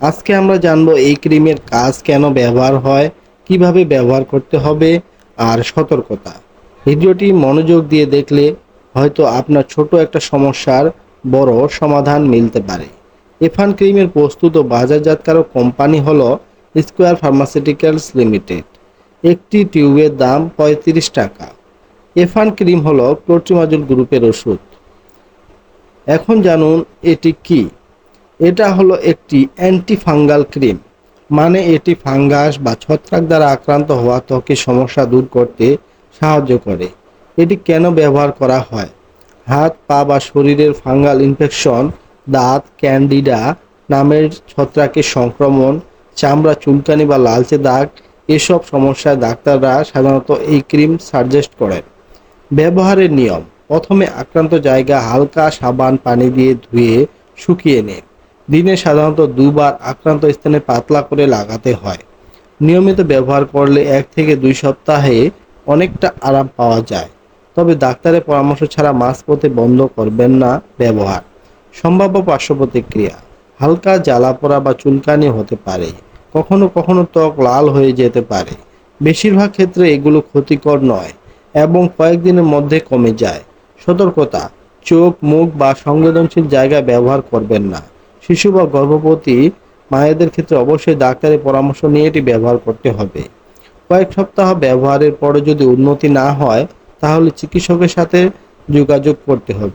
আজকে আমরা জানব এই ক্রিমের কাজ কেন ব্যবহার হয়, কীভাবে ব্যবহার করতে হবে আর সতর্কতা। ভিডিওটি মনোযোগ দিয়ে দেখলে হয়তো আপনার ছোট একটা সমস্যার বড় সমাধান মিলতে পারে। এফান ক্রিমের প্রস্তুত ও বাজারজাতকারক কোম্পানি হলো স্কোয়ার ফার্মাসিউটিক্যালস লিমিটেড। একটি টিউবের দাম পঁয়ত্রিশ টাকা। এফান ক্রিম হলো ক্লোট্রিমাজল গ্রুপের ওষুধ। এখন জানুন এটি কি। এটা হলো একটি অ্যান্টিফাঙ্গাল ক্রিম মানে এটি ফাঙ্গাস বা ছত্রাক দ্বারা আক্রান্ত হওয়া ত্বকের সমস্যা দূর করতে সাহায্য করে। এটি কেন ব্যবহার করা হয়? হাত, পা বা শরীরের ফাঙ্গাল ইনফেকশন, দাঁত, ক্যান্ডিডা নামের ছত্রাকের সংক্রমণ, চামড়া, চুলকানি বা লালচে দাগ, এসব সমস্যায় ডাক্তাররা সাধারণত এই ক্রিম সাজেস্ট করেন। ব্যবহারের নিয়ম, প্রথমে আক্রান্ত জায়গা হালকা সাবান পানি দিয়ে ধুয়ে শুকিয়ে নিন। দিনে সাধারণত দুবার আক্রান্ত স্থানে পাতলা করে লাগাতে হয়। নিয়মিত ব্যবহার করলে এক থেকে দুই সপ্তাহে অনেকটা আরাম পাওয়া যায়। তবে ডাক্তারের পরামর্শ ছাড়া মাঝপথে বন্ধ করবেন না ব্যবহার। সম্ভাব্য পার্শ্ব প্রতিক্রিয়া হালকা জ্বালা পোড়া বা চুলকানি হতে পারে, কখনো কখনো ত্বক লাল হয়ে যেতে পারে। বেশিরভাগ ক্ষেত্রে এগুলো ক্ষতিকর নয় এবং কয়েকদিনের মধ্যে কমে যায়। সতর্কতা, চোখ, মুখ বা সংবেদনশীল জায়গা ব্যবহার করবেন না। শিশু বা গর্ভবতী মায়েদের ক্ষেত্রে অবশ্যই ডাক্তারের পরামর্শ নিয়ে এটি ব্যবহার করতে হবে। কয়েক সপ্তাহ ব্যবহারের পরে যদি উন্নতি না হয়, তাহলে চিকিৎসকের সাথে যোগাযোগ করতে হবে।